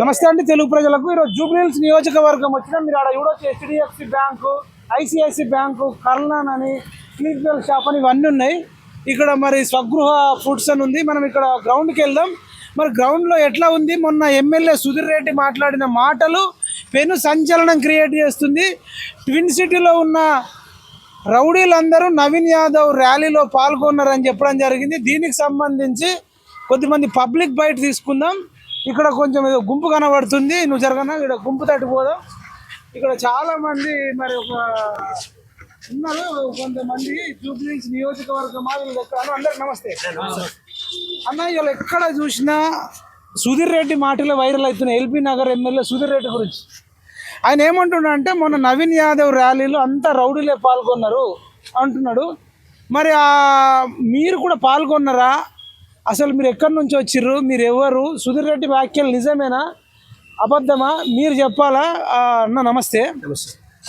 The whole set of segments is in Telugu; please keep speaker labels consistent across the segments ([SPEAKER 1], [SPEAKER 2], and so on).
[SPEAKER 1] నమస్తే అండి తెలుగు ప్రజలకు. ఈరోజు జూబ్లీహిల్స్ నియోజకవర్గం వచ్చిన మీరు ఆడ చూడొచ్చు. హెచ్డిఎఫ్సి బ్యాంకు ఐసిఐసి బ్యాంకు కర్నాన్ అని స్లీప్ షాప్ అని ఇవన్నీ ఉన్నాయి. ఇక్కడ మరి స్వగృహ ఫుడ్స్ అని ఉంది. మనం ఇక్కడ గ్రౌండ్కి వెళ్దాం. మరి గ్రౌండ్లో ఎట్లా ఉంది? మొన్న ఎమ్మెల్యే సుధీర్ రెడ్డి మాట్లాడిన మాటలు పెను సంచలనం క్రియేట్ చేస్తుంది. ట్విన్ సిటీలో ఉన్న రౌడీలందరూ నవీన్ యాదవ్ ర్యాలీలో పాల్గొన్నారని చెప్పడం జరిగింది. దీనికి సంబంధించి కొద్దిమంది పబ్లిక్ బయట తీసుకుందాం. ఇక్కడ కొంచెం ఏదో గుంపు కనబడుతుంది. నువ్వు జరగనా? ఇక్కడ గుంపు తట్టుపోదాం. ఇక్కడ చాలా మంది మరి ఒక ఉన్నారు. కొంతమంది జూబ్లీస్ నియోజకవర్గం మాదిరి అందరికి నమస్తే. అన్న ఇవాళ ఎక్కడ చూసినా సుధీర్ రెడ్డి మాటలు వైరల్ అవుతున్నాయి. ఎల్బీ నగర్ ఎమ్మెల్యే సుధీర్ రెడ్డి గురించి. ఆయన ఏమంటున్నా అంటే మొన్న నవీన్ యాదవ్ ర్యాలీలో అంతా రౌడీలే పాల్గొన్నారు అంటున్నాడు. మరి మీరు కూడా పాల్గొన్నారా? అసలు మీరు ఎక్కడి నుంచి వచ్చిర్రు? మీరు ఎవరు సుధీర్ రెడ్డి వ్యాఖ్యలు నిజమేనా? అబద్ధమా? మీరు చెప్పాలా? అన్న నమస్తే.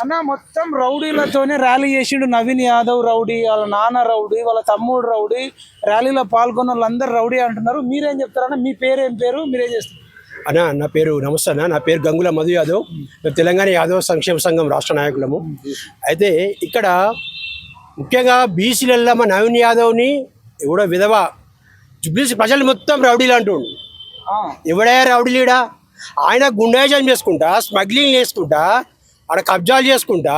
[SPEAKER 1] అన్న మొత్తం రౌడీలతోనే ర్యాలీ చేసిండు నవీన్ యాదవ్ రౌడీ వాళ్ళ నాన్న రౌడీ వాళ్ళ తమ్ముడు రౌడీ ర్యాలీలో పాల్గొన్న వాళ్ళందరూ రౌడీ అంటున్నారు. మీరేం చెప్తారన్న మీ పేరు ఏం పేరు? మీరేం చేస్తారు.
[SPEAKER 2] అన్నా నా పేరు నమస్తే అన్న. నా పేరు గంగుల మధు యాదవ్. తెలంగాణ యాదవ్ సంక్షేమ సంఘం రాష్ట్ర నాయకులము. అయితే ఇక్కడ ముఖ్యంగా బీసీలలో మా నవీన్ యాదవ్ని ఎవడో విధవ జుబ్లీస్ ప్రజలు మొత్తం రౌడీలు అంటుండు ఎవడే రౌడీలీడా ఆయన గుండాయిజం చేసుకుంటా స్మగ్లింగ్ చేసుకుంటా ఆడ కబ్జాలు చేసుకుంటా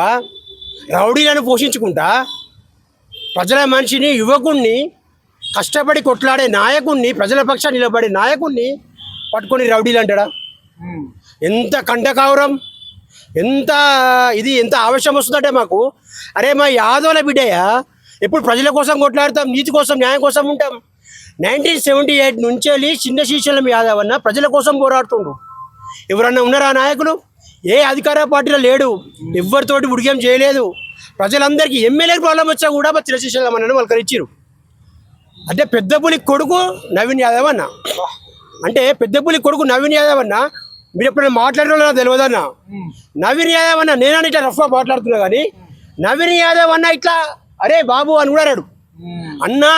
[SPEAKER 2] రౌడీలను పోషించుకుంటా ప్రజల మనిషిని యువకుణ్ణి కష్టపడి కొట్లాడే నాయకుణ్ణి ప్రజల పక్షాన్ని నిలబడే నాయకుణ్ణి పట్టుకొని రౌడీలు అంటాడా? ఎంత కంటకావరం ఎంత ఇది ఎంత ఆవశ్యం వస్తుందంటే మాకు అరే మా యాదవుల బిడ్డయ్యా ఎప్పుడు ప్రజల కోసం కొట్లాడతాం నీతి కోసం న్యాయం కోసం ఉంటాం. నైన్టీన్ సెవెంటీ ఎయిట్ నుంచి వెళ్ళి చిన్న శ్రీశైలం యాదవ్ అన్న ప్రజల కోసం పోరాడుతుండు. ఎవరన్నా ఉన్నారా నాయకులు? ఏ అధికార పార్టీలో లేడు. ఎవరితోటి ఉడిగం చేయలేదు. ప్రజలందరికీ ఎమ్మెల్యే ప్రాబ్లం వచ్చా కూడా మా చిన్న శ్రీశైలం అన్నని వాళ్ళకి ఇచ్చిరు అంటే పెద్ద పులి కొడుకు నవీన్ యాదవ్ అన్న. అంటే పెద్ద పులి కొడుకు నవీన్ యాదవ్ అన్న. మీరు ఎప్పుడైనా మాట్లాడిన తెలియదన్న. నవీన్ యాదవ్ అన్న నేనని ఇట్లా రఫ్గా మాట్లాడుతున్నా కానీ నవీన్ యాదవ్ అన్న ఇట్లా అరే బాబు అని కూడా అన్నాడు అన్నా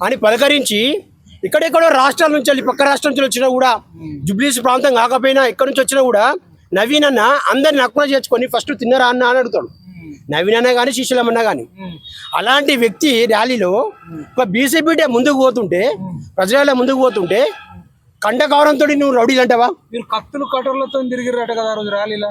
[SPEAKER 2] అని పలకరించి ఇక్కడెక్కడో రాష్ట్రాల నుంచి వెళ్ళి పక్క రాష్ట్రం నుంచి వచ్చినా కూడా జుబ్లీస్ ప్రాంతం కాకపోయినా ఎక్కడి నుంచి వచ్చినా కూడా నవీన్ అన్న అందరిని నక్కున చేర్చుకొని ఫస్ట్ తిన్నరా అన్న అని అడుగుతాడు. నవీన్ అన్న కానీ శ్రీశైలం అన్న కానీ. అలాంటి వ్యక్తి ర్యాలీలో ఒక బీసీపీ ముందుకు పోతుంటే ప్రజల ముందుకు పోతుంటే కండకవరంతో నువ్వు రౌడీలు అంటావా?
[SPEAKER 1] మీరు కత్తులు కటర్లతో తిరిగిరట కదా రోజు ర్యాలీలో.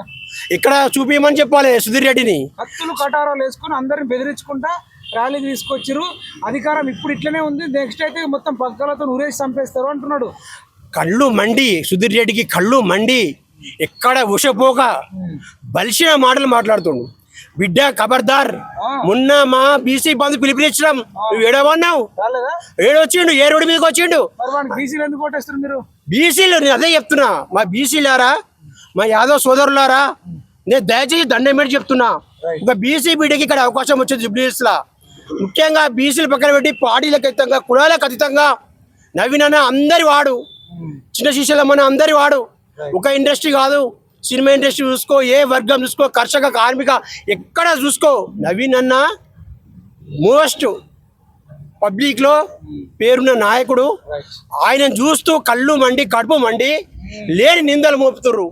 [SPEAKER 2] ఇక్కడ చూపించమని చెప్పాలి సుధీర్ రెడ్డిని.
[SPEAKER 1] కత్తులు కటారాలు వేసుకొని అందరిని బెదిరించుకుంటా ర్యాలీ తీసుకొచ్చిర్రు. అధికారం ఇప్పుడు ఇట్లనే ఉంది. నెక్స్ట్ అయితే మొత్తం పక్కలతో ఊరేసి చంపేస్తారు అంటున్నాడు.
[SPEAKER 2] కళ్ళు మండి సుధీర్ రెడ్డికి కళ్ళు మండి ఎక్కడ ఉషపోక బలిసిన మాటలు మాట్లాడుతుండు. బిడ్డ ఖబర్దార్ మొన్న మా బీసీ బంధు పిలుపునిచ్చినాం నువ్వు ఏడవన్నావు? ఏడొచ్చిండు ఏ రోడ్డు మీదకి వచ్చిండు?
[SPEAKER 1] బీసీలు
[SPEAKER 2] నేను అదే చెప్తున్నా. మా బీసీలారా మా యాదవ్ సోదరులారా నేను దయచేసి దండం పెట్టి చెప్తున్నా. ఒక బీసీ బిడ్డకి ఇక్కడ అవకాశం వచ్చింది జుబ్లీస్ లా ముఖ్యంగా బీసీలు పక్కన పెట్టి పార్టీలకు అతీతంగా కులాలకు అతీతంగా నవీన్ అన్న అందరి వాడు. చిన్న శిష్యులం అన్న అందరి వాడు. ఒక ఇండస్ట్రీ కాదు. సినిమా ఇండస్ట్రీ చూసుకో ఏ వర్గం చూసుకో కర్షక కార్మిక ఎక్కడ చూసుకో నవీన్ అన్న మోస్ట్ పబ్లిక్లో పేరున్న నాయకుడు. ఆయన చూస్తూ కళ్ళు మండి కడుపు మండి లేని నిందలు మోపుతుర్రు.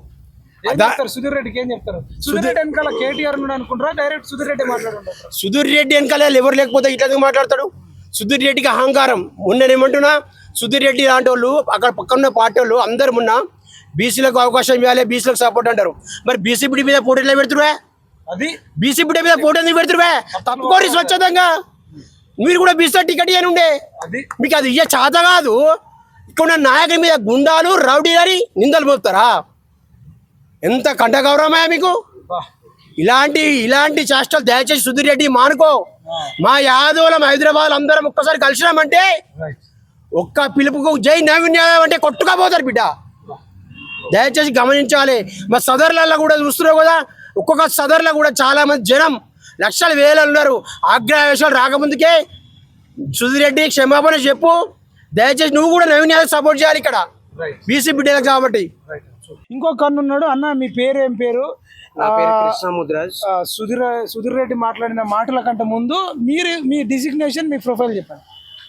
[SPEAKER 1] సుధీర్ రెడ్డికి ఏం చెప్తారు? సుధీర్ రెడ్డి వెనకాల కేటీఆర్ ఉన్నాడు అనుకుంటారా డైరెక్ట్ సుధీర్ రెడ్డి మాట్లాడుకుంటారు?
[SPEAKER 2] సుధీర్ రెడ్డి వెనకాల ఎవరు లేకపోతే ఇట్లా మాట్లాడతాడు? సుధీర్ రెడ్డికి అహంకారం. మొన్న ఏమంటున్నా సుధీర్ రెడ్డి లాంటి వాళ్ళు అక్కడ పక్కన పార్టీ వాళ్ళు అందరు మొన్న బీసీలకు అవకాశం ఇవ్వాలి బీసీలకు సపోర్ట్ అంటారు. మరి బీసీపీడీ మీద పోటీలో పెడుతురువే?
[SPEAKER 1] అది?
[SPEAKER 2] బీసీపీడీ మీద పోటీ ఎందుకు పెడుతురువే? తప్పుకోరి స్వచ్ఛతంగా మీరు కూడా బీసీ టికెట్ ఇవ్వని ఉండే మీకు అది ఇయ్య చేత కాదు. ఇక్కడ ఉన్న నాయకుడి మీద గుండాలు రౌడీ అని నిందలు మోపుతారా? ఎంత కంట గౌరవమయ్యా మీకు. ఇలాంటి ఇలాంటి చేష్టలు దయచేసి సుధీర్ రెడ్డి మానుకో. మా యాదవులం హైదరాబాద్ అందరం ఒక్కసారి కలిసినామంటే ఒక్క పిలుపుకు జై నవీన్ యాదవ్ అంటే కొట్టుకపోతారు బిడ్డ. దయచేసి గమనించాలి. మా సదర్లలో కూడా చూస్తున్నావు కదా ఒక్కొక్క సదర్లో కూడా చాలా మంది జనం లక్షల వేలు ఉన్నారు. ఆగ్రహవేశాలు రాకముందుకే సుధీర్ రెడ్డి క్షమాపణ చెప్పు. దయచేసి నువ్వు కూడా నవీన్ యాదవ్ సపోర్ట్ చేయాలి ఇక్కడ. బీసీ బిడ్డలకు కాబట్టి.
[SPEAKER 1] ఇంకో కన్ను ఉన్నాడు. అన్న మీ పేరు ఏం పేరు?
[SPEAKER 2] నా పేరు కృష్ణముద్రాజ్
[SPEAKER 1] సుధీర్ సుధీర్ రెడ్డి మాట్లాడిన మాటల కంటే ముందు మీరు మీ డిజిగ్నేషన్ మీ ప్రొఫైల్ చెప్పండి.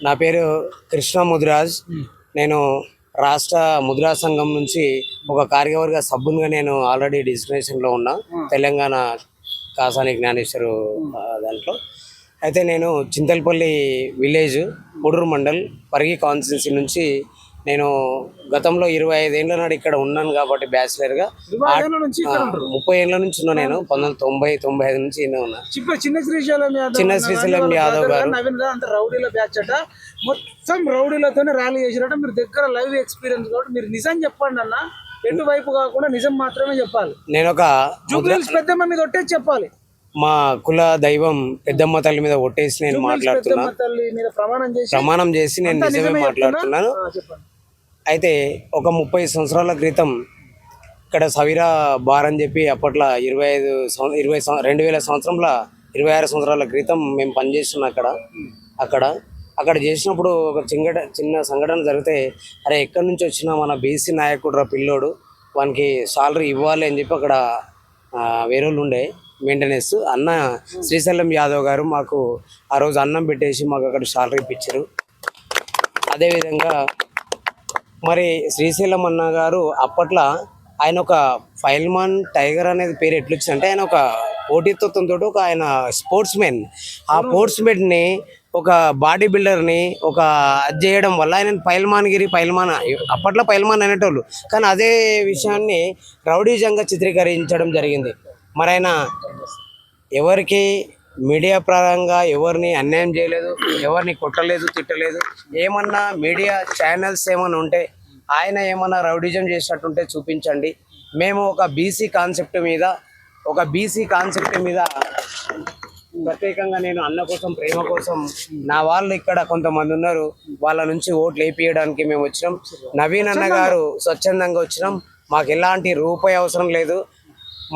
[SPEAKER 3] నా పేరు కృష్ణ ముదిరాజ్. నేను రాష్ట్ర ముద్రా సంఘం నుంచి ఒక కార్యవర్గ సభ్యునిగా నేను ఆల్రెడీ డిస్క్రిప్షన్లో ఉన్నా. తెలంగాణ కాసాని జ్ఞానేశ్వరు దాంట్లో. అయితే నేను చింతలపల్లి విలేజ్ కొడూరు మండల్ పరిగి కాన్స్టిట్యున్సీ నుంచి నేను గతంలో ఇరవై ఐదేళ్ళ నాడు ఇక్కడ ఉన్నాను కాబట్టి బ్యాచిలర్గా
[SPEAKER 1] ఇక్కడ ఉంటారు.
[SPEAKER 3] ముప్పై ఏళ్ళ నుంచి ఉన్నా నేను. పంతొమ్మిది తొంభై తొంభై ఐదు నుంచి ఉన్నా.
[SPEAKER 1] చిన్న శ్రీశైలం యాదవ్
[SPEAKER 3] చిన్న శ్రీశైలం యాదవ్ గారు.
[SPEAKER 1] రౌడీల బ్యాచ్ అట. మొత్తం రౌడీలతోనే ర్యాలీ చేసినట్టు మీరు దగ్గర లైవ్ ఎక్స్పీరియన్స్ కాబట్టి మీరు నిజం చెప్పండి అన్న. ఎటు వైపు కాకుండా నిజం మాత్రమే చెప్పాలి.
[SPEAKER 3] నేను ఒక
[SPEAKER 1] పెద్దమ్మ మీద ఒట్టే చెప్పాలి.
[SPEAKER 3] మా కుల దైవం పెద్దమ్మ తల్లి మీద ఒట్టేసి నేను మాట్లాడుతున్నా
[SPEAKER 1] పెద్దమ్మ తల్లి మీద ప్రమాణం చేసి
[SPEAKER 3] నేను నిజమే మాట్లాడుతున్నాను. అయితే ఒక ముప్పై సంవత్సరాల క్రితం ఇక్కడ సవిరా బార్ అని చెప్పి అప్పట్లో ఇరవై ఐదు ఇరవై రెండు వేల సంవత్సరంలో ఇరవై ఆరు సంవత్సరాల క్రితం మేము పనిచేస్తున్నాం అక్కడ. అక్కడ. అక్కడ చేసినప్పుడు ఒక చింగట చిన్న సంఘటన జరిగితే అరే ఎక్కడి నుంచి వచ్చిన మన బీసీ నాయకుడు రా పిల్లోడు వానికి సాలరీ ఇవ్వాలి అని చెప్పి అక్కడ వేరే వాళ్ళు ఉండే మెయింటెనెన్స్ అన్న శ్రీశైలం యాదవ్ గారు మాకు ఆ రోజు అన్నం పెట్టేసి మాకు అక్కడ సాలరీ ఇప్పించారు. అదేవిధంగా మరి శ్రీశైలం అన్న గారు అప్పట్లో ఆయన ఒక ఫైల్మాన్ టైగర్ అనేది పేరు ఎట్లా వచ్చిందంటే ఆయన ఒక పోటీతత్వంతో ఒక ఆయన స్పోర్ట్స్ మెన్ ఆ స్పోర్ట్స్ని ఒక బాడీ బిల్డర్ని ఒక అది చేయడం వల్ల ఆయన పైల్మాన్గిరి పైల్మాన్ అప్పట్లో పైల్మాన్ అనేటోళ్ళు. కానీ అదే విషయాన్ని రౌడీజంగా చిత్రీకరించడం జరిగింది. మరి ఆయన ఎవరికి మీడియా పరంగా ఎవరిని అన్యాయం చేయలేదు ఎవరిని కొట్టలేదు తిట్టలేదు. ఏమన్నా మీడియా ఛానల్స్ ఏమన్నా ఉంటే ఆయన ఏమన్నా రౌడిజం చేసినట్టుంటే చూపించండి. మేము ఒక బీసీ కాన్సెప్ట్ మీద ఒక బీసీ కాన్సెప్ట్ మీద ప్రత్యేకంగా నేను అన్న కోసం ప్రేమ కోసం నా వాళ్ళు ఇక్కడ కొంతమంది ఉన్నారు. వాళ్ళ నుంచి ఓట్లు వేపియడానికి మేము వచ్చినాం. నవీన్ అన్న గారు స్వచ్ఛందంగా వచ్చినాం. మాకు ఎలాంటి రూపాయి అవసరం లేదు.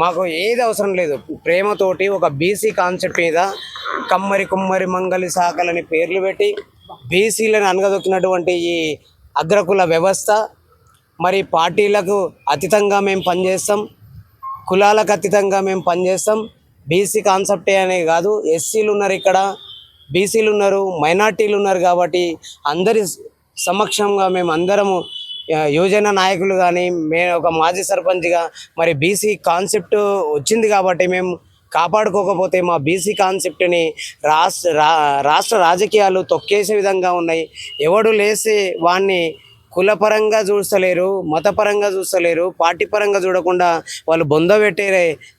[SPEAKER 3] మాకు ఏది అవసరం లేదు. ప్రేమతోటి ఒక బీసీ కాన్సెప్ట్ మీద కమ్మరి కుమ్మరి మంగలి శాఖలని పేర్లు పెట్టి బీసీలను అనగదొక్కినటువంటి ఈ అగ్రకుల వ్యవస్థ. మరి పార్టీలకు అతీతంగా మేము పనిచేస్తాం. కులాలకు అతీతంగా మేము పనిచేస్తాం. బీసీ కాన్సెప్టే అనే కాదు. ఎస్సీలు ఉన్నారు ఇక్కడ. బీసీలు ఉన్నారు మైనార్టీలు ఉన్నారు కాబట్టి అందరి సమక్షంగా మేము అందరము యువజన నాయకులు కానీ మేము ఒక మాజీ సర్పంచ్గా మరి బీసీ కాన్సెప్ట్ వచ్చింది కాబట్టి మేము కాపాడుకోకపోతే మా బీసీ కాన్సెప్ట్ని రాష్ట్ర రా రాష్ట్ర రాజకీయాలు తొక్కేసే విధంగా ఉన్నాయి. ఎవడు లేసి వాడిని కులపరంగా చూస్తలేరు మతపరంగా చూస్తలేరు పార్టీ పరంగా చూడకుండా వాళ్ళు బొంద పెట్టే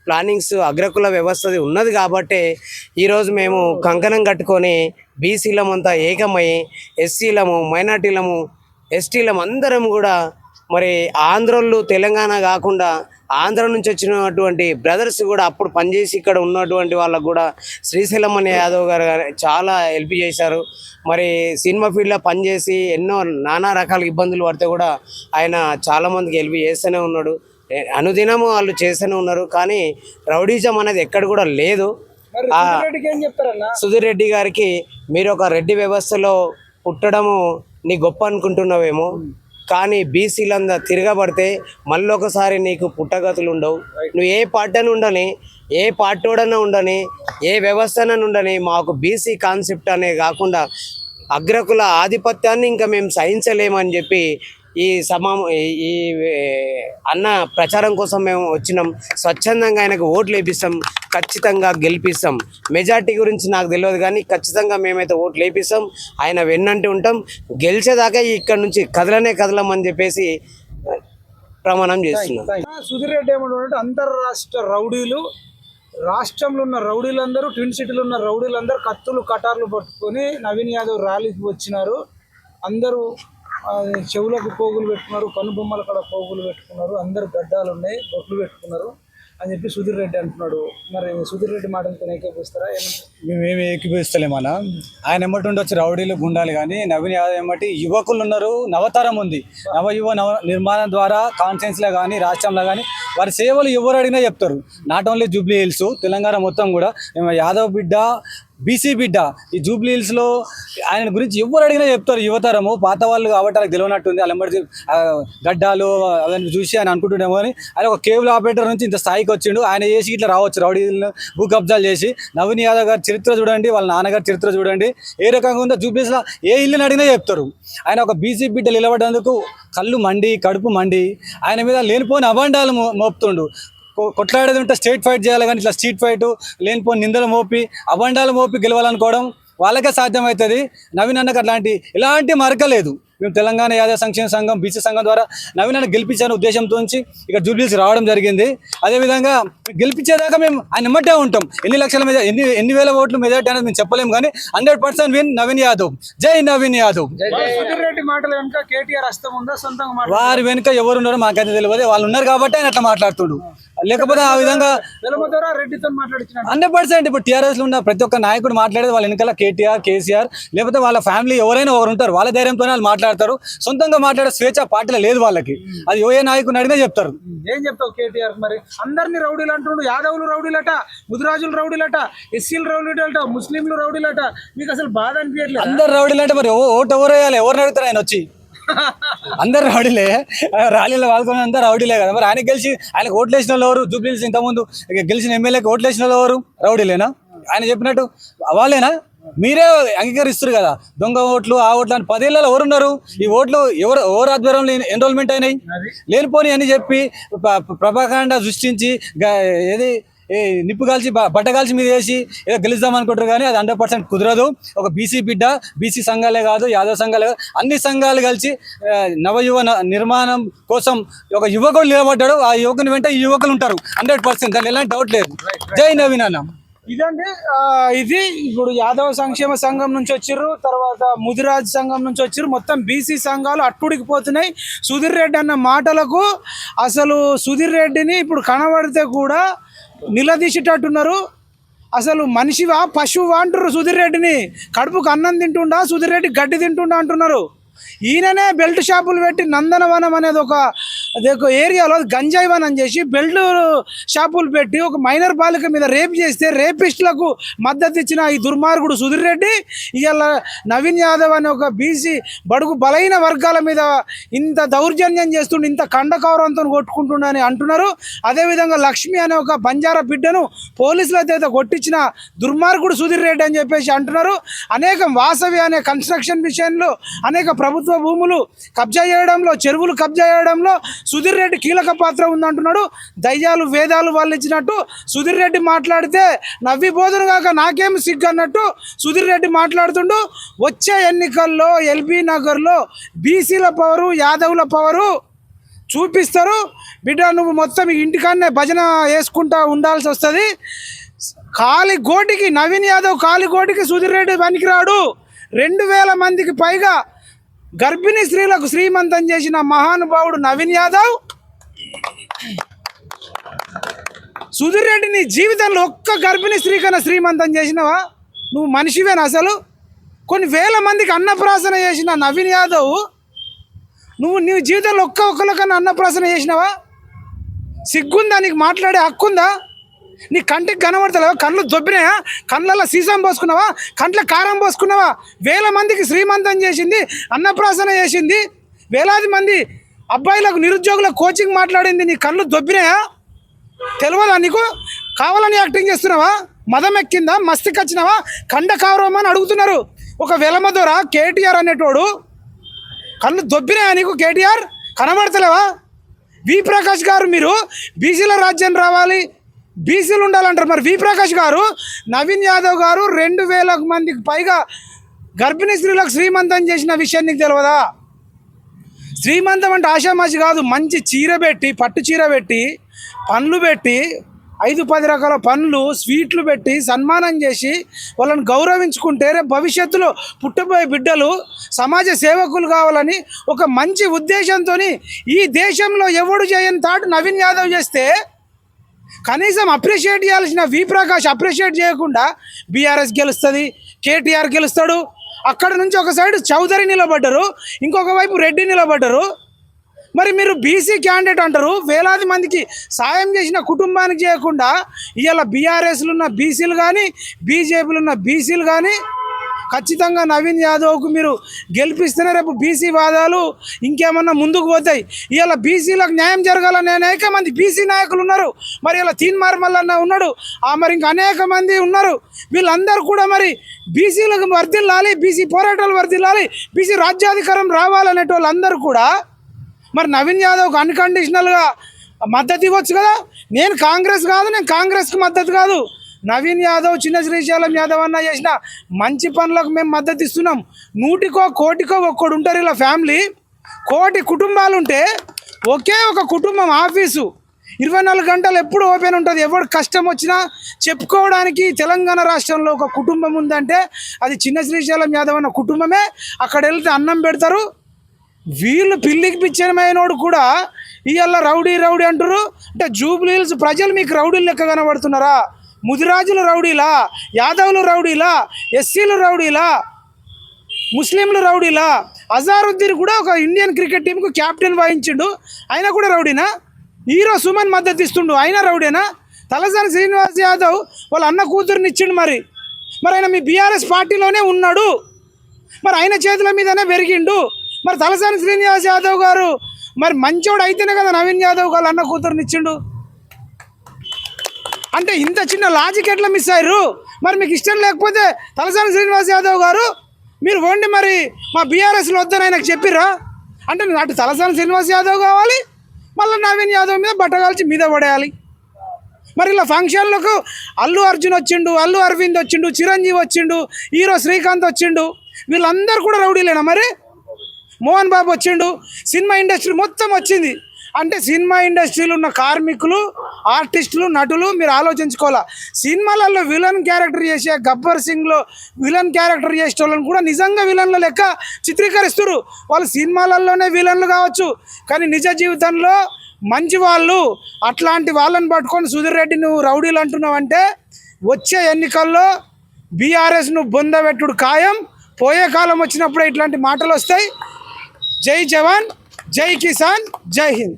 [SPEAKER 3] ప్లానింగ్స్ అగ్రకుల వ్యవస్థది ఉన్నది కాబట్టి ఈరోజు మేము కంకణం కట్టుకొని బీసీలమంతా ఏకమై ఎస్సీలము మైనార్టీలము ఎస్టీలం అందరం కూడా మరి ఆంధ్రోళ్ళు తెలంగాణ కాకుండా ఆంధ్ర నుంచి వచ్చినటువంటి బ్రదర్స్ కూడా అప్పుడు పనిచేసి ఇక్కడ ఉన్నటువంటి వాళ్ళకు కూడా శ్రీశైలం అనే యాదవ్ గారు చాలా హెల్ప్ చేశారు. మరి సినిమా ఫీల్డ్లో పనిచేసి ఎన్నో నానా రకాల ఇబ్బందులు పడితే కూడా ఆయన చాలామందికి హెల్ప్ చేస్తూనే ఉన్నాడు. అనుదినము వాళ్ళు చేస్తూనే ఉన్నారు. కానీ రౌడీజం అనేది ఎక్కడ కూడా లేదు.
[SPEAKER 1] సుధీర్
[SPEAKER 3] రెడ్డి గారికి మీరు ఒక రెడ్డి వ్యవస్థలో పుట్టడము నీ గొప్ప అనుకుంటున్నావేమో. కానీ బీసీలందా తిరగబడితే మళ్ళీ ఒకసారి నీకు పుట్టగతులు ఉండవు. నువ్వు ఏ పార్టీ ఉండని ఏ పార్టీడన్నా ఉండని ఏ వ్యవస్థనని ఉండని మాకు బీసీ కాన్సెప్ట్ అనే కాకుండా అగ్రకుల ఆధిపత్యాన్ని ఇంకా మేము సహించలేమని చెప్పి ఈ సమా ఈ- అన్న ప్రచారం కోసం మేము వచ్చినాం. స్వచ్ఛందంగా ఆయనకు ఓట్లు వేపిస్తాం. ఖచ్చితంగా గెలిపిస్తాం. మెజార్టీ గురించి నాకు తెలియదు కానీ ఖచ్చితంగా మేమైతే ఓట్లు వేపిస్తాం. ఆయన వెన్నంటే ఉంటాం. గెలిచేదాకా ఇక్కడ నుంచి కదలనే కదలమని చెప్పేసి ప్రమాణం చేస్తున్నాం.
[SPEAKER 1] సుధీర్ రెడ్డి ఏమంటారంటే అంతర్రాష్ట్ర రౌడీలు రాష్ట్రంలో ఉన్న రౌడీలందరూ ట్విన్ సిటీలో ఉన్న రౌడీలందరూ కత్తులు కటార్లు పట్టుకొని నవీన్ యాదవ్ ర్యాలీకి వచ్చినారు. అందరూ చెవులకు పోగులు పెట్టుకున్నారు కనుబొమ్మల కాడ పోగులు పెట్టుకున్నారు అందరు గడ్డాలు ఉన్నాయి బొట్లు పెట్టుకున్నారు అని చెప్పి సుధీర్ రెడ్డి అంటున్నాడు. మరి సుధీర్ రెడ్డి మాటలతో ఏకీపిస్తారా ఏమంటారు?
[SPEAKER 4] మేమేమి ఏకీపిస్తలేమన్నా ఆయన ఎమ్మటి వచ్చి రౌడీలు గుండాలి కానీ నవీన్ యాదవ్ ఎమ్మటి యువకులు ఉన్నారు నవతరం ఉంది. నవయువ నవ నిర్మాణం ద్వారా కాన్ఫరెన్స్లో కానీ రాష్ట్రంలో కానీ వారి సేవలు ఎవరు అడిగినా చెప్తారు. Not only Jubilee Hills Telangana మొత్తం కూడా మేము యాదవ్ బిడ్డ బీసీ బిడ్డ. ఈ జూబ్లీ హిల్స్లో ఆయన గురించి ఎవరు అడిగినా చెప్తారు. యువతరము పాత వాళ్ళు కాబట్టి వాళ్ళకి తెలియనట్టుంది. అలంబడి గడ్డాలు అవన్నీ చూసి ఆయన అనుకుంటుండేమో అని. ఆయన ఒక కేబుల్ ఆపరేటర్ నుంచి ఇంత స్థాయికి వచ్చిండు. ఆయన చేసి ఇట్లా రావచ్చు. రౌడీ భూ కబ్జాలు చేసి. నవీన్ యాదవ్ గారి చరిత్ర చూడండి వాళ్ళ నాన్నగారి చరిత్ర చూడండి. ఏ రకంగా ఉందో జూబ్లీ లో ఏ ఇల్లుని అడిగినా చెప్తారు. ఆయన ఒక బీసీ బిడ్డ నిలబడేందుకు కళ్ళు మండి కడుపు మండి. ఆయన మీద లేనిపోని అభాండాలు మో- మోపుతుండు. కొట్లాడేది ఉంటే స్టేట్ ఫైట్ చేయాలి కానీ ఇట్లా స్ట్రీట్ ఫైట్ లేనిపోని నిందలు మోపి అబండాలు మోపి గెలవాలనుకోవడం వాళ్ళకే సాధ్యమవుతుంది. నవీన్ అన్నకు అట్లాంటి ఇలాంటి మరక లేదు. మేము తెలంగాణ యాదవ సంక్షేమ సంఘం బీసీ సంఘం ద్వారా నవీన్ అన్న గెలిపించాలని ఉద్దేశంతో నుంచి ఇక్కడ జూబ్లీస్ రావడం జరిగింది. అదేవిధంగా గెలిపించేదాకా మేము ఆయన ఎమ్మటే ఉంటాం. ఎన్ని లక్షల మెజా ఎన్ని ఎన్ని వేల ఓట్లు మెజార్టీ అనేది మేము చెప్పలేము కానీ hundred percent win Naveen Yadav. Jai Naveen Yadav.
[SPEAKER 1] Sudheer Reddy మాటలు వెనుక కేటీఆర్ హస్తం ఉందా? సొంతంగా మాట్లాడు
[SPEAKER 4] వారి వెనుక ఎవరు ఉన్నారో మాకైతే తెలియదు. వాళ్ళు ఉన్నారు కాబట్టి ఆయన అట్లా మాట్లాడుతుండు. లేకపోతే ఆ విధంగా హండ్రెడ్ పర్సెంట్ ఇప్పుడు టీఆర్ఎస్లో ఉన్న ప్రతి ఒక్క నాయకుడు మాట్లాడేది వాళ్ళ వెనకాల కేటీఆర్ కేసీఆర్ లేకపోతే వాళ్ళ ఫ్యామిలీ ఎవరైనా ఒకరు ఉంటారు. వాళ్ళ ధైర్యంతోనే వాళ్ళు మాట్లాడతారు. సొంతంగా మాట్లాడే స్వేచ్ఛ పార్టీలో లేదు వాళ్ళకి. అది ఏ నాయకుడిని అడిగినా చెప్తారు.
[SPEAKER 1] ఏం చెప్తావు కేటీఆర్ మరి? అందరినీ రౌడీలు అంటుండు. యాదవులు రౌడీలట ముదిరాజులు రౌడీలట ఎస్సీలు రౌడీలట ముస్లింలు రౌడీలట. మీకు అసలు బాధ అనిపించట్లేదు?
[SPEAKER 4] అందరు రౌడీలు అంటే మరి ఓటు ఎవరు వేయాలి? ఎవరిని అడుగుతారు ఆయన వచ్చి? అందరు రౌడీలే. ర్యాలీలో పాల్గొని అందరు రౌడీలే కదా. మరి ఆయన గెలిచి ఆయనకు ఓట్లు వేసిన వాళ్ళు ఎవరు? జూబ్లీస్ ఇంతకుముందు గెలిచిన ఎమ్మెల్యేకి ఓట్లు వేసిన వాళ్ళు ఎవరు? రౌడీలేనా? ఆయన చెప్పినట్టు వాళ్ళేనా? మీరే అంగీకరిస్తారు కదా. దొంగ ఓట్లు ఆ ఓట్లు అని పదేళ్ళలో ఎవరున్నారు? ఈ ఓట్లు ఎవరు ఎవరు ఆధ్వర్యంలో ఎన్రోల్మెంట్ అయినాయి? లేనిపోని అని చెప్పి ప్రభాకాండ సృష్టించి ఏది? ఏ నిప్పు కాల్చి బట్ట కాల్చి మీద వేసి ఏదో గెలుద్దాం అనుకుంటారు కానీ అది హండ్రెడ్ పర్సెంట్ కుదరదు. ఒక బీసీ బిడ్డ బీసీ సంఘాలే కాదు యాదవ్ సంఘాలే కాదు అన్ని సంఘాలు కలిసి నవయువ నిర్మాణం కోసం ఒక యువకుడు నిలబడ్డాడు. ఆ యువకుని వెంట ఈ యువకులు ఉంటారు. హండ్రెడ్ పర్సెంట్ దాని ఎలాంటి డౌట్ లేదు. జై నవీన్ అన్న.
[SPEAKER 1] ఇదండి ఇది ఇప్పుడు యాదవ సంక్షేమ సంఘం నుంచి వచ్చిర్రు తర్వాత ముదిరాజ్ సంఘం నుంచి వచ్చిర్రు మొత్తం బీసీ సంఘాలు అట్టుడికి పోతున్నాయి. సుధీర్ రెడ్డి అన్న మాటలకు అసలు సుధీర్ రెడ్డిని ఇప్పుడు కనబడితే కూడా నిలదీసేటట్టున్నారు. అసలు మనిషివా పశువు అంటారు సుధీర్ రెడ్డిని. కడుపుకు అన్నం తింటుండా సుధీర్ రెడ్డి గడ్డి తింటుండా అంటున్నారు. ఈయననే బెల్ట్ షాపులు పెట్టి నందనవనం అనేది ఒక ఒక ఏరియాలో గంజాయి వనం చేసి బెల్ట్ షాపులు పెట్టి ఒక మైనర్ బాలిక మీద రేప్ చేస్తే రేపిస్టులకు మద్దతు ఇచ్చిన ఈ దుర్మార్గుడు సుధీర్ రెడ్డి ఇవాళ నవీన్ యాదవ్ అనే ఒక బీసీ బడుగు బలైన వర్గాల మీద ఇంత దౌర్జన్యం చేస్తుండే ఇంత కండకౌరంతో కొట్టుకుంటుండని అంటున్నారు. అదేవిధంగా లక్ష్మి అనే ఒక బంజారా బిడ్డను పోలీసుల చేత కొట్టించిన దుర్మార్గుడు సుధీర్ రెడ్డి అని చెప్పేసి అంటున్నారు. అనేక వాసవి అనే కన్స్ట్రక్షన్ విషయంలో అనేక ప్రభుత్వ భూములు కబ్జా చేయడంలో చెరువులు కబ్జా చేయడంలో సుధీర్ రెడ్డి కీలక పాత్ర ఉందంటున్నాడు. దయ్యాలు వేదాలు వాళ్ళు ఇచ్చినట్టు సుధీర్ రెడ్డి మాట్లాడితే నవ్వి బోధన కాక నాకేం సిగ్గు అన్నట్టు సుధీర్ రెడ్డి మాట్లాడుతుండు. వచ్చే ఎన్నికల్లో ఎల్బీ నగర్లో బీసీల పవరు యాదవుల పవరు చూపిస్తారు. బిడ్డ నువ్వు మొత్తం ఇంటికాన్నే భజన వేసుకుంటా ఉండాల్సి వస్తుంది. కాలి గోటికి నవీన్ యాదవ్ కాలి గోటికి సుధీర్ రెడ్డి పనికిరాడు. రెండు వేల మందికి పైగా గర్భిణీ స్త్రీలకు శ్రీమంతం చేసిన మహానుభావుడు నవీన్ యాదవ్. సుధీర్ రెడ్డి నీ జీవితంలో ఒక్క గర్భిణీ స్త్రీ కన్నా శ్రీమంతం చేసినవా? నువ్వు మనిషివేనా అసలు? కొన్ని వేల మందికి అన్నప్రాసన చేసిన నవీన్ యాదవ్ నువ్వు నీ జీవితంలో ఒక్క ఒక్కరికన్నా అన్నప్రాసన చేసినావా? సిగ్గుందా? నీకు మాట్లాడే హక్కుందా? నీ కంటికి కనబడతలేవా? కళ్ళు దొబ్బినాయా? కళ్ళల్లో సీసం పోసుకున్నావా? కంట్లో కారం పోసుకున్నావా? వేల మందికి శ్రీమంతం చేసింది అన్నప్రాసన చేసింది వేలాది మంది అబ్బాయిలకు నిరుద్యోగుల కోచింగ్ మాట్లాడింది నీ కళ్ళు దొబ్బినాయా? తెలియదా నీకు? కావాలని యాక్టింగ్ చేస్తున్నావా? మదం ఎక్కిందా? మస్తికి వచ్చినావా? కండ కావరమని అని అడుగుతున్నారు. ఒక వెలమదొర కేటీఆర్ అనేటోడు కళ్ళు దొబ్బినాయా నీకు కేటీఆర్? కనబడతలేవా? వి ప్రకాష్ గారు మీరు బీసీల రాజ్యం రావాలి బీసీలు ఉండాలంటారు. మరి వి ప్రకాష్ గారు నవీన్ యాదవ్ గారు రెండు వేల మందికి పైగా గర్భిణీ స్త్రీలకు శ్రీమంతం చేసిన విషయం నీకు తెలియదా శ్రీమంతం అంటే ఆషామాషి కాదు. మంచి చీర పెట్టి పట్టు చీర పెట్టి పండ్లు పెట్టి ఐదు పది రకాల పండ్లు స్వీట్లు పెట్టి సన్మానం చేసి వాళ్ళని గౌరవించుకుంటే రేపు భవిష్యత్తులో పుట్టబోయే బిడ్డలు సమాజ సేవకులు కావాలని ఒక మంచి ఉద్దేశంతో ఈ దేశంలో ఎవడు చేయని తాటు నవీన్ యాదవ్ చేస్తే కనీసం అప్రిషియేట్ చేయాల్సిన వి ప్రకాష్ అప్రిషియేట్ చేయకుండా బీఆర్ఎస్ గెలుస్తుంది కేటీఆర్ గెలుస్తాడు. అక్కడ నుంచి ఒక సైడ్ చౌదరి నిలబడ్డరు ఇంకొక వైపు రెడ్డి నిలబడ్డరు. మరి మీరు బీసీ క్యాండిడేట్ అంటారు వేలాది మందికి సాయం చేసిన కుటుంబానికి చేయకుండా ఇవాళ బీఆర్ఎస్లు ఉన్న బీసీలు కానీ బీజేపీలు ఉన్న బీసీలు కానీ ఖచ్చితంగా నవీన్ యాదవ్కు మీరు గెలిపిస్తేనే రేపు బీసీ వాదాలు ఇంకేమన్నా ముందుకు పోతాయి. ఇవాళ బీసీలకు న్యాయం జరగాలని అనేక మంది బీసీ నాయకులు ఉన్నారు. మరి ఇలా తీన్ మార్మల్లన్న ఉన్నాడు. ఆ మరి ఇంకా అనేక మంది ఉన్నారు. వీళ్ళందరూ కూడా మరి బీసీలకు వర్దిల్లాలి బీసీ పోరాటాలు వర్దిల్లాలి బీసీ రాజ్యాధికారం రావాలనేటి వాళ్ళందరూ కూడా మరి నవీన్ యాదవ్కి అన్కండిషనల్గా మద్దతు ఇవ్వచ్చు కదా? నేను కాంగ్రెస్ కాదు నేను కాంగ్రెస్కి మద్దతు కాదు. నవీన్ యాదవ్ చిన్న శ్రీశైలం యాదవ్ అన్న చేసిన మంచి పనులకు మేము మద్దతు ఇస్తున్నాం. నూటికో కోటికో ఒక్కడు ఉంటారు ఇలా ఫ్యామిలీ. కోటి కుటుంబాలు ఉంటే ఒకే ఒక కుటుంబం ఆఫీసు. ఇరవై నాలుగు గంటలు ఎప్పుడు ఓపెన్ ఉంటుంది? ఎవరు కష్టం వచ్చినా చెప్పుకోవడానికి తెలంగాణ రాష్ట్రంలో ఒక కుటుంబం ఉందంటే అది చిన్న శ్రీశైలం యాదవ్ అన్న కుటుంబమే. అక్కడ వెళ్తే అన్నం పెడతారు. వీళ్ళు పిల్లికి పిచ్చనమైనోడు కూడా ఇవాళ రౌడీ రౌడీ అంటారు అంటే జూబ్లీ హిల్స్ ప్రజలు మీకు రౌడీలు లెక్క కనబడుతున్నారా? ముదిరాజులు రౌడీలా యాదవులు రౌడీలా ఎస్సీలు రౌడీలా ముస్లింలు రౌడీలా అజారుద్దీన్ కూడా ఒక ఇండియన్ క్రికెట్ టీంకు కెప్టెన్ వహించిండు. ఆయన కూడా రౌడీనా? హీరో సుమన్ మద్దతు ఇస్తుండు. ఆయన రౌడీనా? తలసాని శ్రీనివాస్ యాదవ్ వాళ్ళ అన్న కూతురుని ఇచ్చిండు మరి. మరి ఆయన మీ బీఆర్ఎస్ పార్టీలోనే ఉన్నాడు. మరి ఆయన చేతుల మీదనే పెరిగిండు. మరి తలసాని శ్రీనివాస్ యాదవ్ గారు మరి మంచోడు అయితేనే కదా నవీన్ యాదవ్ వాళ్ళ అన్న కూతురుని ఇచ్చిండు. అంటే ఇంత చిన్న లాజిక్ ఎట్లా మిస్ అయ్యారు? మరి మీకు ఇష్టం లేకపోతే తలసాని శ్రీనివాస్ యాదవ్ గారు మీరు ఓండి మరి మా బీఆర్ఎస్లో వద్దని ఆయనకు చెప్పిర్రా? అంటే అటు తలసాని శ్రీనివాస్ యాదవ్ కావాలి మళ్ళీ నవీన్ యాదవ్ మీద బట్టగాల్చి మీద పడేయాలి. మరి ఇలా ఫంక్షన్లకు అల్లు అర్జున్ వచ్చిండు అల్లు అరవింద్ వచ్చిండు చిరంజీవి వచ్చిండు హీరో శ్రీకాంత్ వచ్చిండు వీళ్ళందరూ కూడా రౌడీలేనా మరి? మోహన్ బాబు వచ్చిండు సినిమా ఇండస్ట్రీ మొత్తం వచ్చింది. అంటే సినిమా ఇండస్ట్రీలో ఉన్న కార్మికులు ఆర్టిస్టులు నటులు మీరు ఆలోచించుకోవాలా? సినిమాలలో విలన్ క్యారెక్టర్ చేసే గబ్బర్ సింగ్లో విలన్ క్యారెక్టర్ చేసే వాళ్ళని కూడా నిజంగా విలన్ల లెక్క చిత్రీకరిస్తారు వాళ్ళు సినిమాలలోనే విలన్లు కావచ్చు కానీ నిజ జీవితంలో మంచి వాళ్ళు. అట్లాంటి వాళ్ళని పట్టుకొని సుధీర్ రెడ్డి నువ్వు రౌడీలు అంటున్నావంటే వచ్చే ఎన్నికల్లో బీఆర్ఎస్ నువ్వు బొందబెట్టుడు ఖాయం. పోయే కాలం వచ్చినప్పుడు ఇట్లాంటి మాటలు వస్తాయి. జై జవాన్ జై కిసాన్ జై హింద్.